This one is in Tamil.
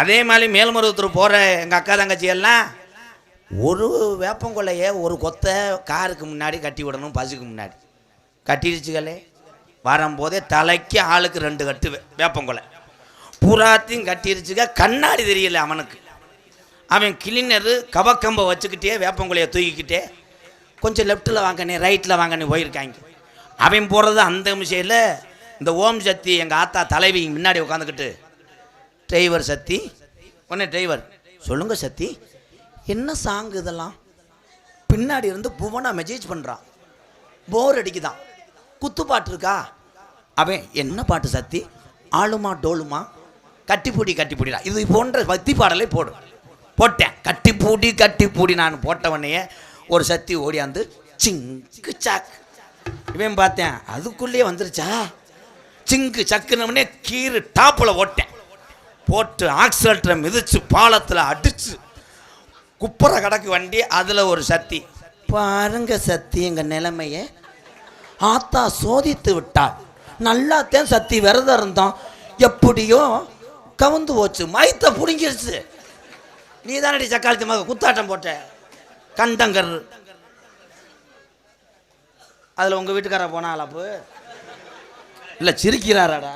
அதே மாதிரி மேல்மருவத்தூர் போகிற எங்கள் அக்கா தங்கச்சி எல்லாம் ஒரு வேப்பங்கொல்லையை ஒரு கொத்தை காருக்கு முன்னாடி கட்டி விடணும் பஸ்ஸுக்கு முன்னாடி. கட்டிடுச்சுகளே வரும்போதே தலைக்கு ஆளுக்கு ரெண்டு கட்டு வேப்பங்கொலை பூராத்தையும் கட்டிடுச்சுக்க கண்ணாடி தெரியல அவனுக்கு. அவன் கிளீனர் கவக்கம்பை வச்சுக்கிட்டே வேப்பங்குலையை தூக்கிக்கிட்டே கொஞ்சம் லெஃப்ட்டில் வாங்கண்ணே ரைட்டில் வாங்கண்ணே போயிருக்காங்க. அவன் போகிறது அந்த விஷயத்தில் இந்த ஓம் சக்தி எங்கள் ஆத்தா தலைவி முன்னாடி உட்காந்துக்கிட்டு டிரைவர் சத்தி. உடனே டிரைவர். சொல்லுங்க சக்தி என்ன சாங் இதெல்லாம்? பின்னாடி இருந்து புவனா மெசேஜ் பண்ணுறான் போர் அடிக்குதான். குத்து பாட்டு இருக்கா? அவன் என்ன பாட்டு சத்தி? ஆளுமா டோலுமா கட்டிப்பூடி கட்டிப்பூடிடா. இது போன்ற பக்தி பாடலை போடும் போட்டேன். கட்டிப்பூடி கட்டிப்பூடி. நான் போட்டவனையே ஒரு சக்தி ஓடியாந்து சிங்கு சாக். இவன் பார்த்தேன். அதுக்குள்ளேயே வந்துருச்சா? சிங்கு சக்குனவனே கீறு டாப்பில் ஓட்டேன். போட்டு ஆக்சிலேட்டரை மிதித்து பாலத்தில் அடிச்சு குப்புற கடக்கு வண்டி அதில் ஒரு சக்தி பாருங்க சக்தி எங்கள் நிலைமையை. ஆத்தா சோதித்து விட்டாள் நல்லாத்தான் சக்தி விரதம் இருந்தோம். எப்படியோ கவுந்து போச்சு. மயத்தை பிடுங்கிருச்சு. நீ தானடி சக்காலத்து மக குத்தாட்டம் போட்ட? கண்டங்கர் அதில் உங்கள் வீட்டுக்கார போனாலப்பு அப்போ? இல்லை சிரிக்கிறாராடா?